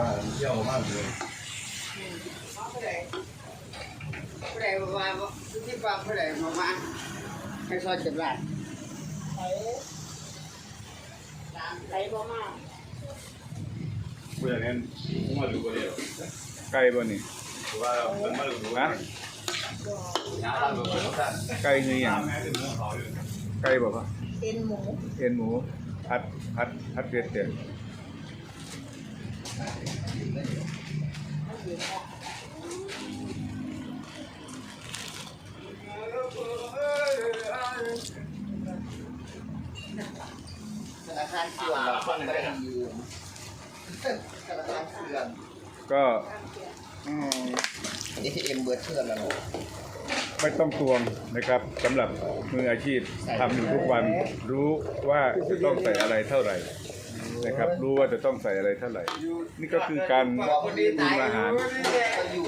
ว่าเที่ยวมากเลยผู้ใดผู้ใดบอกว่าที่ปากผู้ใดบอกมาให้ซอยจับหลานไหลบ่มากเพื่อนนั้นมาดูกันเลยไก่บ่นี่ว่ามันมาดูนะงานเราเป็นท่านไก่คือหยังแม่เป็นเมืองเขาอยู่ไก่บ่ครับเอ็นหมูเอ็นหมูผัดผัดผัดเผ็ดเต็ม ธนาคารเสื่อมเราคนได้ยืมธนาคารเสื่อมก็อืมเอทีเอ็มเบิร์ดเชื่อแล้วไม่ต้องตวงนะครับสำหรับมืออาชีพทำอยู่ทุกวันรู้ว่าจะต้องใส่อะไรเท่าไหร่ นะครับ รู้ว่าจะต้องใส่อะไรเท่าไหร่ นี่ก็คือการปรุงอาหาร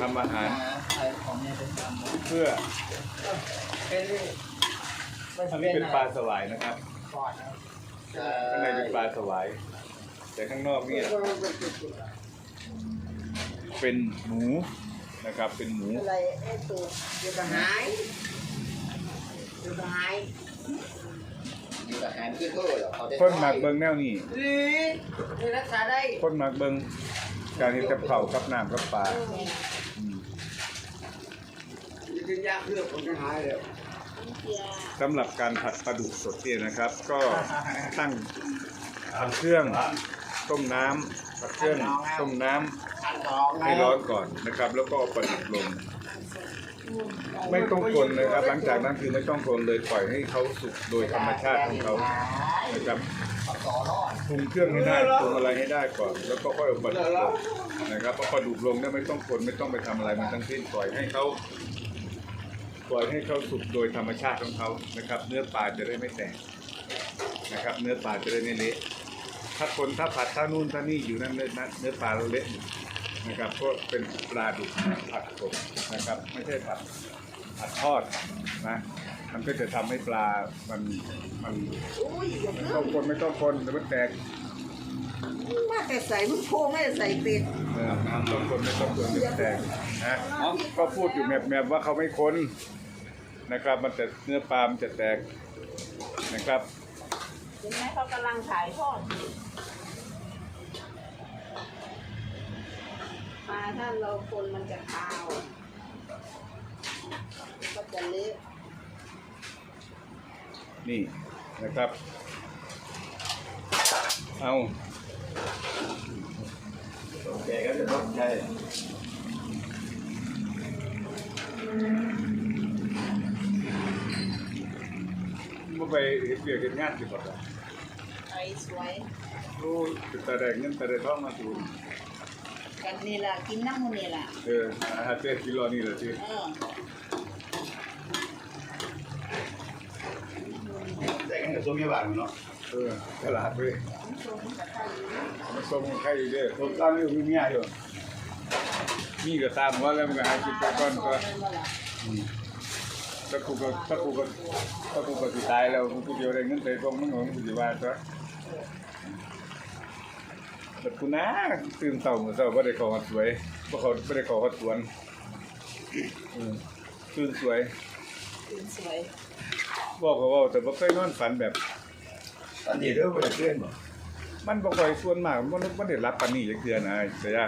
ทำอาหาร เพื่อเป็นอันนี้เป็นปลาสวายนะครับข้างในเป็นปลาสวาย แต่ข้างนอกเนี่ยเป็นหมูนะครับ เป็นหมูอะไรไอ้ตัวเดี๋ยวก็หายเดี๋ยวก็หาย เดี๋ยวก็หายไม่คือเท่าหรอกเขาได้คนหมักเบิงแนวนี้ ดีนี่รักษาได้คนหมักเบิงการเห็นกับเผาวกับน้ำกับปลาอืมกินยาเคลือบผมจะหายเลยเกียสำหรับการผัดปลาดุกสดเนี่ยนะครับ ก็ตั้งทำเครื่องต้มน้ำผัดเครื่องต้มน้ำ ขันทองให้ร้อนก่อนนะครับ แล้วก็เอาปลาดุกลง ไม่ต้องคนนะครับ หลังจากนั้นคือไม่ต้องคนเลยปล่อยให้เขาสุกโดยธรรมชาติของเขานะครับปรุงเครื่องให้ได้ปรุงอะไรให้ได้ก่อน แล้วก็ค่อยเอาปลาดุกลงนะครับเพราะปลาดุกลงเนี่ยไม่ต้องคนไม่ต้องไปทำอะไรมันทั้งสิ้นปล่อยให้เขาปล่อยให้เขาสุกโดยธรรมชาติของเขานะครับ เนื้อปลาจะได้ไม่แตกนะครับ เนื้อปลาจะได้ไม่เละถ้าคนถ้าผัดถ้านู่นถ้านี่อยู่นั่นเนื้อเนื้อปลาเราเละ นะครับก็เป็นปลาดุกผัดกบนะครับ ไม่ใช่ผัดผัดทอดนะมันก็จะทำให้ปลามันมันอุ้ยอย่าไม่เพิ่ต้องงคนไม่ต้องคนเดี๋ยวมันแตกมาแต่ใส่มึงโพงไม่ได้ใส่เป็ดเออน้ำต้องคนไม่ต้องคนเดี๋ยวมันแตกนะก็พูดอยู่แมบๆว่าเขาไม่คนนะครับ มันจะเนื้อปลามันจะแตกนะครับเห็นไหมเขากำลังขายทอด ปลาถ้าเราคนมันจะคาว ก็จะเละนี่นะครับ เอาแกก็จะต้องใช่เมื่อไปเห็นเบียร์เห็นงานสิบอกว่าไอ้สวยโอ้เป็นตาแดงเงินตาแดงท้องมาสูน กันนี่ล่ะกินน้ำมันนี่ล่ะเอออาหารเจ็ดกิโลนี่แหละสิเออแต่กันกับตัวเมียบ้านเนาะเออตลาดไปมันทรงมันจะเข้าอยู่มาส่งใครอยู่เด้อตัวตอนนี้มีเมียอยู่นี่ก็ตามว่าแล้วมันก็หากินไปก่อนก็เป็นบ่ล่ะถ้ากูก็ถ้ากูก็ถ้ากูก็สิตายแล้วกูเดียวได้เงินไปตรงมึงของกูสิว่าซะ แต่กูนะตื่นเช้ามื้อเช้าบ่ได้เข้าวัดสวยบ่เขาบ่ได้เข้าวัดสวนอืมตื่นสวยเป็นสวยบอกก็เว้าแต่บ่เคยนอนฝันแบบ ตอนนี้เรื่องมันเพื่อนบ่มันบ่ค่อยส่วนมากมันบ่ได้รับปานนี้จักเทื่อนะเสีย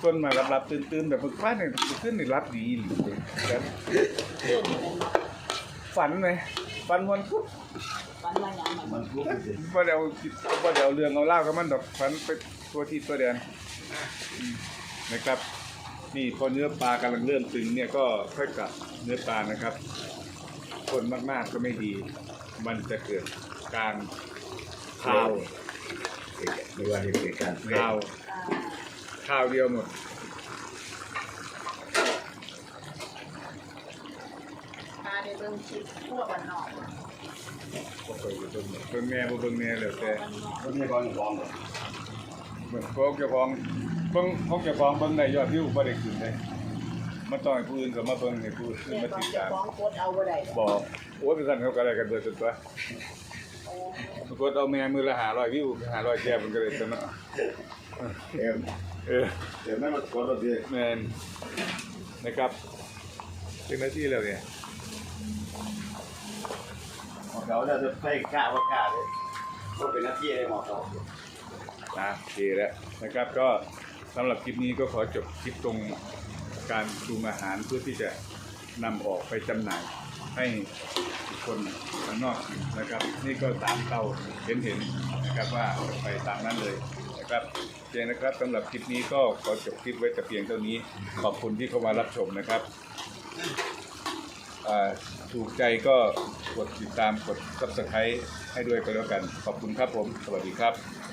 ส่วนมากรับๆตื่นๆแบบมื้อวานนี่มื้อคืนนี่รับดีอีหลีเลยแบบต้นเป็นฝันไหมฝันวันพุธฟันว่าหยัง มันมันรู้สิว่าเดี๋ยวว่าเดี๋ยวเรื่องเอาเล่ากับมันดอกฝันไปตัวที่ตัวแดนอืมนะครับ นี่พอเนื้อปลากำลังเริ่มตึงเนี่ยก็ค่อยกลับเนื้อปลานะครับ คนมากๆก็ไม่ดี มันจะเกิดการคาวไม่ว่าเหตุการณ์คาวอ่าวเดียวหมดปลาได้เบิ่งคลิปทั่วบ้านนอกบ่ค่ อยอยู่เบิ่งเบิ่งแม่บ่เบิ่งแม่แล้วแต่ตัวเมียบ้านร้องบ่เบิ่งพวกเจ้าของเบิ่งพวกเจ้าของเบิ่งได้ยอดวิวบ่ได้ขึ้นเลยมันต้องให้ผู้อื่นก็มาเบิ่งให้ผู้อื่นมาติดตามของกดเอาบ่ได้ดอกบอกโอ้ยเป็นสันเขาก็อะไรกันเบิดสุดตัวไปรากฏเอาแม่มือละหาร้อยวิวหารอยแชร์มันก็เลยจะเนาะเอ็มเออเดี๋ยวไม่มากดเราดิแมนนะครับเป็นหน้าที่แล้วเนี่ย หมอเขาจะใส่กล้าว่ากล้าเลยก็เป็นหน้าที่เลยหมอเขานะโอเคแล้วนะครับก็สำหรับคลิปนี้ก็ขอจบคลิปตรงการปรุงอาหารเพื่อที่จะนำออกไปจำหน่ายให้คนข้างนอกนะครับ นี่ก็ตามเตาเห็นเห็นนะครับว่าไปตามนั้นเลยนะครับเคนะครับสำหรับคลิปนี้ก็ขอจบคลิปไว้แต่เพียงเท่านี้ ขอบคุณที่เข้ามารับชมนะครับ ถูกใจก็กดติดตามกด subscribe ให้ด้วยก็แล้วกัน ขอบคุณครับผม สวัสดีครับ